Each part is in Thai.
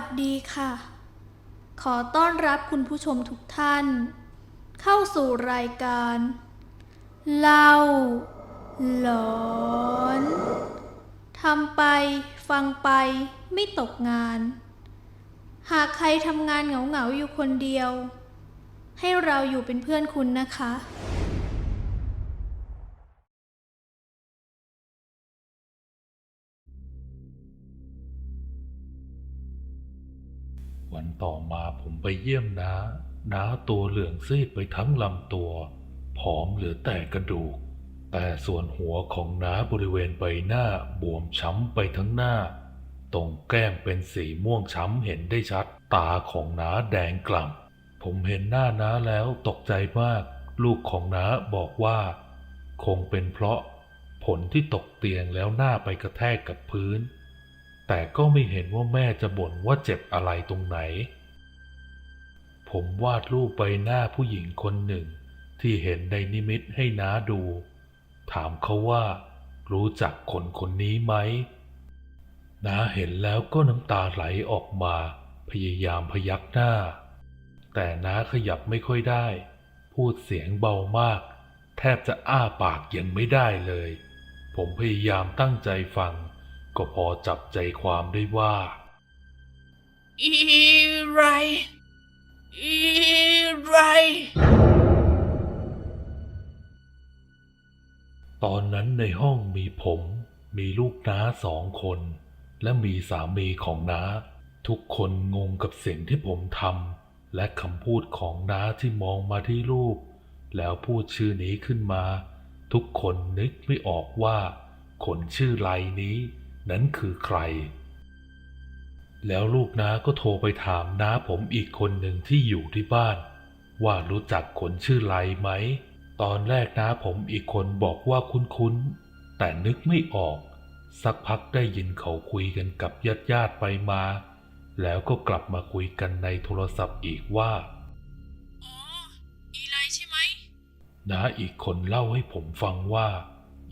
สดีค่ะ ขอต้อนรับคุณผู้ชมทุกท่าน เข้าสู่รายการ เล่า หลอนทำไป ฟังไปไม่ตกงาน หากใครทำงานเหงาๆอยู่คนเดียว ให้เราอยู่เป็นเพื่อนคุณนะคะ ต่อมาผมไปเยี่ยมน้าน้าตัวเหลืองซีดไปทั้งลำตัว ผอมเหลือแต่กระดูก แต่ส่วนหัวของน้าบริเวณใบหน้าบวมช้ำไปทั้งหน้า ตรงแก้มเป็นสีม่วงช้ำเห็นได้ชัด ตาของน้าแดงกล่ำ ผมเห็นหน้าน้าแล้วตกใจมาก ลูกของน้าบอกว่า คงเป็นเพราะผลที่ตกเตียงแล้วหน้าไปกระแทกกับพื้น แต่ก็ไม่เห็นว่าแม่จะบ่นว่าเจ็บอะไรตรงไหน ผมวาดรูปใบหน้าผู้หญิงคนหนึ่ง ที่เห็นในนิมิตให้น้าดู ถามเขาว่า รู้จักคนคนนี้ไหมน้าเห็นแล้วก็น้ำตาไหลออกมา พยายามพยักหน้า แต่น้าขยับไม่ค่อยได้ พูดเสียงเบามาก แทบจะอ้าปากยังไม่ได้เลย ผมพยายามตั้งใจฟัง ก็พอจับใจความได้ว่า อีไร อีไร ตอนนั้นในห้องมีผม มีลูกน้าสองคน และมีสามีของน้า ทุกคนงงกับสิ่งที่ผมทำและคำพูดของน้าที่มองมาที่รูป แล้วพูดชื่อนี้ขึ้นมา ทุกคนนึกไม่ออกว่าคนชื่อไลนี้ นั้นคือใคร แล้วลูกน้าก็โทรไปถามน้าผมอีกคนหนึ่งที่อยู่ที่บ้าน ว่ารู้จักคนชื่อไลไหม ตอนแรกน้าผมอีกคนบอกว่าคุ้นๆ แต่นึกไม่ออก สักพักได้ยินเขาคุยกันกับญาติญาติๆไปมา แล้วก็กลับมาคุยกันในโทรศัพท์อีกว่าอ๋ออีไรใช่ไหมน้าอีกคนเล่าให้ผมฟังว่า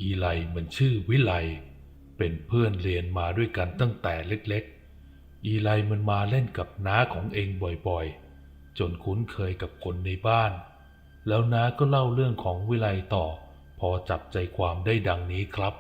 อีไลมันชื่อวิไล เป็นเพื่อนเรียนมาด้วยกันตั้งแต่เล็กๆ อีไลมันมาเล่นกับน้าของเองบ่อยๆ จนคุ้นเคยกับคนในบ้าน แล้วน้าก็เล่าเรื่องของวิไลต่อ พอจับใจความได้ดังนี้ครับ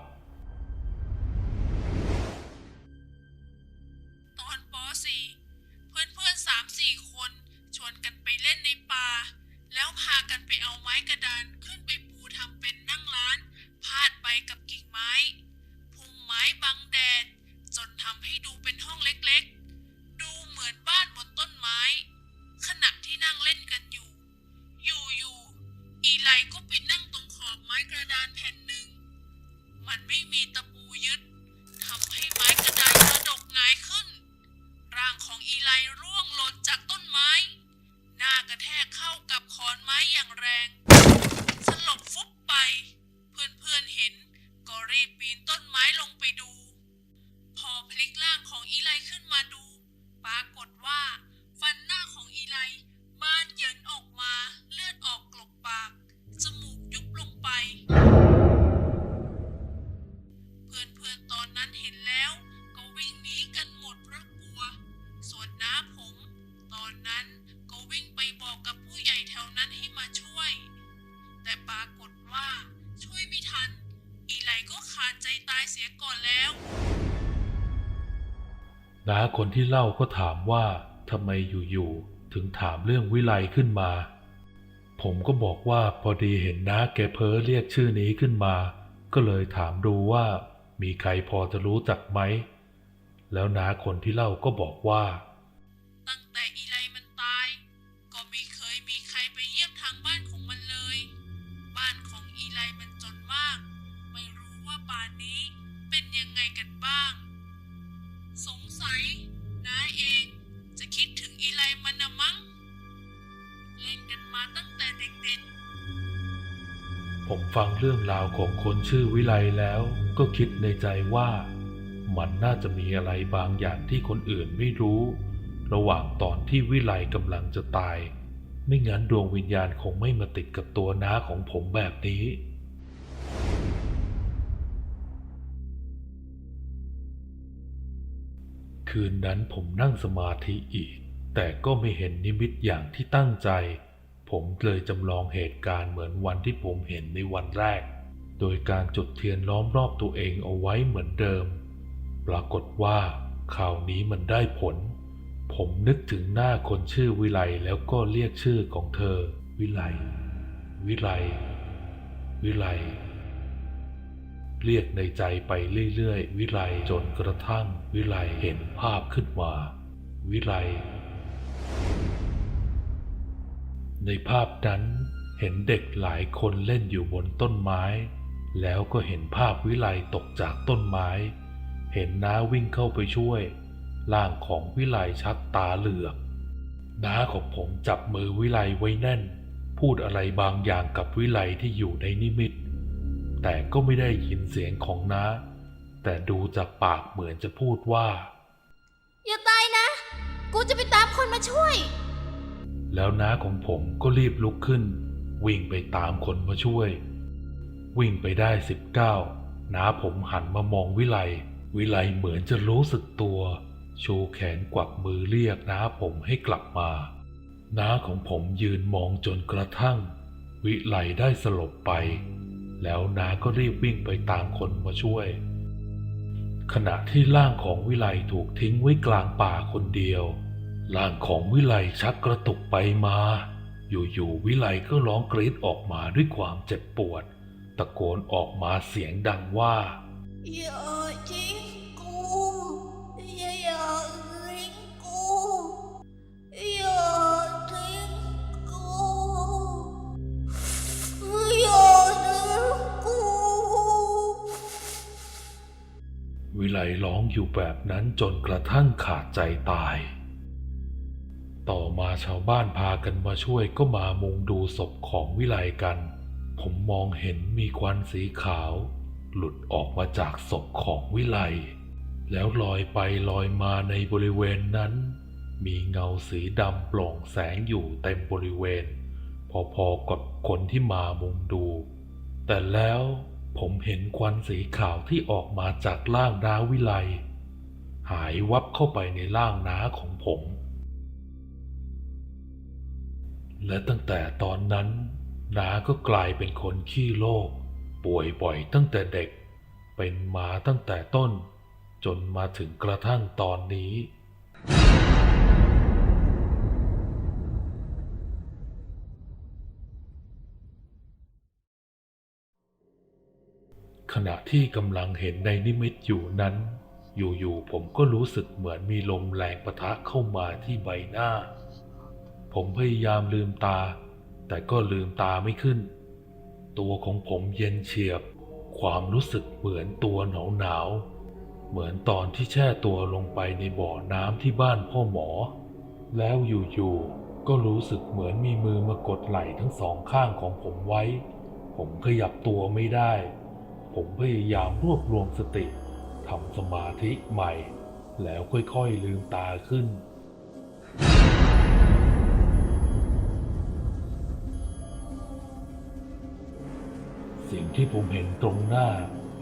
เพื่อนๆเห็นก็รีบปีนต้นไม้ลงไปดู พอพลิกร่างของอีไลขึ้นมาดู ปรากฏว่า ฟันหน้าของอีไลบานเยินออกมาเลือดออกกลบปาก จมูกยุบลงไป เพื่อนๆตอนนั้นเห็นแล้ว ก็วิ่งหนีกันหมดเพราะกลัว ส่วนน้าผม ตอนนั้นก็วิ่งไปบอกกับผู้ใหญ่แถวนั้นให้มาช่วย ขาดใจตายเสียก่อนแล้ว น้าคนที่เล่าก็ถามว่าทำไมอยู่ๆถึงถามเรื่องวิไลขึ้นมา ผมก็บอกว่าพอดีเห็นน้าแกเพ้อเรียกชื่อนี้ขึ้นมา ก็เลยถามดูว่า มีใครพอจะรู้จักไหม แล้วน้าคนที่เล่าก็บอกว่า เล่นกันมาตั้งแต่เด็กๆ ผมฟังเรื่องราวของคนชื่อวิไลแล้วก็คิดในใจว่ามันน่าจะมีอะไรบางอย่างที่คนอื่นไม่รู้ ระหว่างตอนที่วิไลกำลังจะตาย ไม่งั้นดวงวิญญาณคงไม่มาติดกับตัวน้าของผมแบบนี้คืคืนนั้นผมนั่งสมาธิอีก แต่ก็ไม่เห็นนิมิตอย่างที่ตั้งใจ ผมเลยจำลองเหตุการณ์เหมือนวันที่ผมเห็นในวันแรก โดยการจุดเทียนล้อมรอบตัวเองเอาไว้เหมือนเดิม ปรากฏว่าคราวนี้มันได้ผล ผมนึกถึงหน้าคนชื่อวิไลแล้วก็เรียกชื่อของเธอ วิไล วิไล วิไล เรียกในใจไปเรื่อยๆ วิไลจนกระทั่ง วิไลเห็นภาพขึ้นมา วิไล ในภาพนั้นเห็นเด็กหลายคนเล่นอยู่บนต้นไม้ แล้วก็เห็นภาพวิไลตกจากต้นไม้ เห็นน้าวิ่งเข้าไปช่วย ร่างของวิไลชักตาเหลือกน้าของผมจับมือวิไลไว้แน่น พูดอะไรบางอย่างกับวิไลที่อยู่ในนิมิต แต่ก็ไม่ได้ยินเสียงของน้า แต่ดูจากปากเหมือนจะพูดว่า อย่าตายนะ กูจะไปตามคนมาช่วย แล้วน้าของผมก็รีบลุกขึ้น วิ่งไปตามคนมาช่วย วิ่งไปได้สิบเก้าน้าผมหันมามองวิไลวิไลเหมือนจะรู้สึกตัว ชูแขนกวักมือเรียกน้าผมให้กลับมา น้าของผมยืนมองจนกระทั่ง วิไลได้สลบไป แล้วน้าก็รีบวิ่งไปตามคนมาช่วย ขณะที่ร่างของวิไลถูกทิ้งไว้กลางป่าคนเดียว ร่างของวิไลชักกระตุกไปมา อยู่ๆวิไลก็ร้องกรีดออกมาด้วยความเจ็บปวด ตะโกนออกมาเสียงดังว่าอย่าทิ้งกูอย่าอย่าทิ้งกูอย่าทิ้งกูอย่าทิ้งกูวิไลร้องอยู่แบบนั้นจนกระทั่งขาดใจตาย ต่อมาชาวบ้านพากันมาช่วยก็มามุงดูศพของวิไลกัน ผมมองเห็นมีควันสีขาว หลุดออกมาจากศพของวิไล แล้วลอยไปลอยมาในบริเวณนั้น มีเงาสีดำโปร่งแสงอยู่เต็มบริเวณ พอๆกับคนที่มามุงดู แต่แล้วผมเห็นควันสีขาวที่ออกมาจากร่างน้าวิไล หายวับเข้าไปในร่างน้าของผม และตั้งแต่ตอนนั้นนาก็กลายเป็นคนขี้โรคป่วยบ่อยตั้งแต่เด็ก เป็นมาตั้งแต่ต้น จนมาถึงกระทั่งตอนนี้ ขณะที่กำลังเห็นในนิมิตอยู่นั้น อยู่ๆผมก็รู้สึกเหมือนมีลมแรงปะทะเข้ามาที่ใบหน้า ผมพยายามลืมตา แต่ก็ลืมตาไม่ขึ้น ตัวของผมเย็นเฉียบ ความรู้สึกเหมือนตัวหนาวๆเหมือนตอนที่แช่ตัวลงไปในบ่อน้ำที่บ้านพ่อหมอ แล้วอยู่ๆก็รู้สึกเหมือนมีมือมากดไหล่ทั้งสองข้างของผมไว้ ผมขยับตัวไม่ได้ ผมพยายามรวบรวมสติทำสมาธิใหม่ แล้วค่อยๆลืมตาขึ้น สิ่งที่ผมเห็นตรงหน้า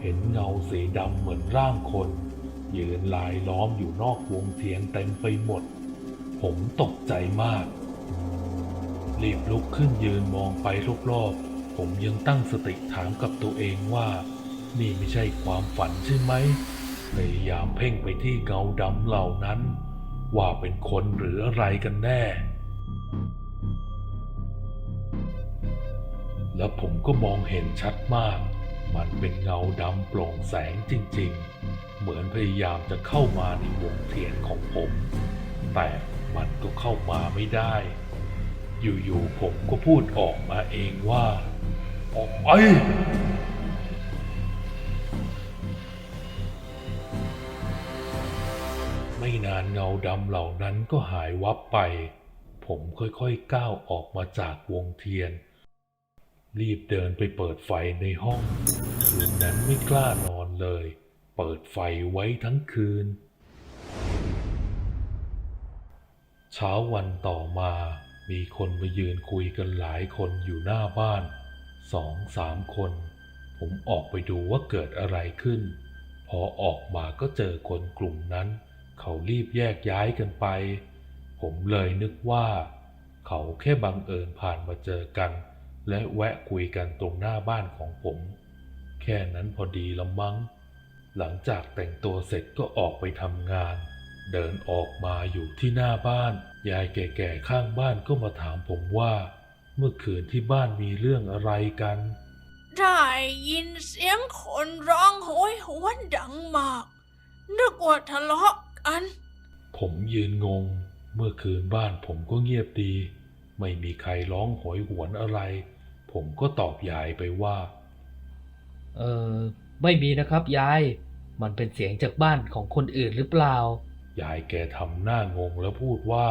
เห็นเงาสีดำเหมือนร่างคน ยืนลายล้อมอยู่นอกวงเทียนเต็มไปหมด ผมตกใจมาก รีบลุกขึ้นยืนมองไปรอบๆผมยังตั้งสติถามกับตัวเองว่า นี่ไม่ใช่ความฝันใช่ไหมพยายามเพ่งไปที่เงาดำเหล่านั้น ว่าเป็นคนหรืออะไรกันแน่ แล้วผมก็มองเห็นชัดมาก มันเป็นเงาดำโปร่งแสงจริงๆ เหมือนพยายามจะเข้ามาในวงเทียนของผม แต่มันก็เข้ามาไม่ได้ อยู่ๆผมก็พูดออกมาเองว่า ออกไปไม่นานเงาดำเหล่านั้นก็หายวับไป ผมค่อยๆก้าวออกมาจากวงเทียน รีบเดินไปเปิดไฟในห้อง คืนนั้นไม่กล้านอนเลย เปิดไฟไว้ทั้งคืน เช้าวันต่อมามีคนมายืนคุยกันหลายคนอยู่หน้าบ้านสองสามคน ผมออกไปดูว่าเกิดอะไรขึ้น พอออกมาก็เจอคนกลุ่มนั้น เขารีบแยกย้ายกันไป ผมเลยนึกว่า เขาแค่บังเอิญผ่านมาเจอกัน และแวะคุยกันตรงหน้าบ้านของผม แค่นั้นพอดีละมั้ง หลังจากแต่งตัวเสร็จก็ออกไปทำงาน เดินออกมาอยู่ที่หน้าบ้าน ยายแก่ๆข้างบ้านก็มาถามผมว่า เมื่อคืนที่บ้านมีเรื่องอะไรกัน ได้ยินเสียงคนร้องโหยหวนดังมาก นึกว่าทะเลาะกัน ผมยืนงง เมื่อคืนบ้านผมก็เงียบดี ไม่มีใครร้องโหยหวนอะไร ผมก็ตอบยายไปว่า เออไม่มีนะครับยาย มันเป็นเสียงจากบ้านของคนอื่นหรือเปล่า ยายแกทำหน้างงแล้วพูดว่า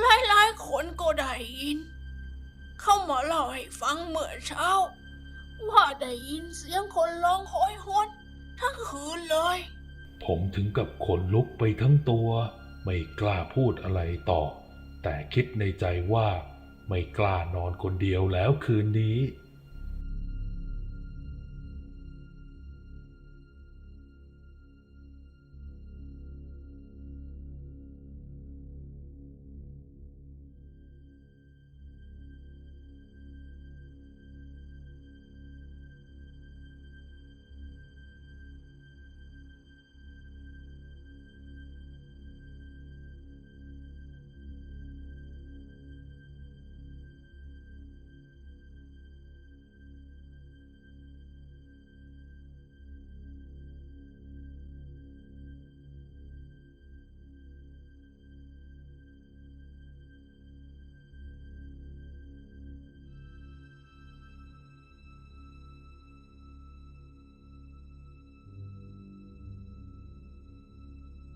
หลายๆคนก็ได้ยิน เข้ามาเล่าให้ฟังเมื่อเช้า ว่าได้ยินเสียงคนร้องโหยหวนทั้งคืนเลย ผมถึงกับขนลุกไปทั้งตัว ไม่กล้าพูดอะไรต่อ แต่คิดในใจว่า ไม่กล้านอนคนเดียวแล้วคืนนี้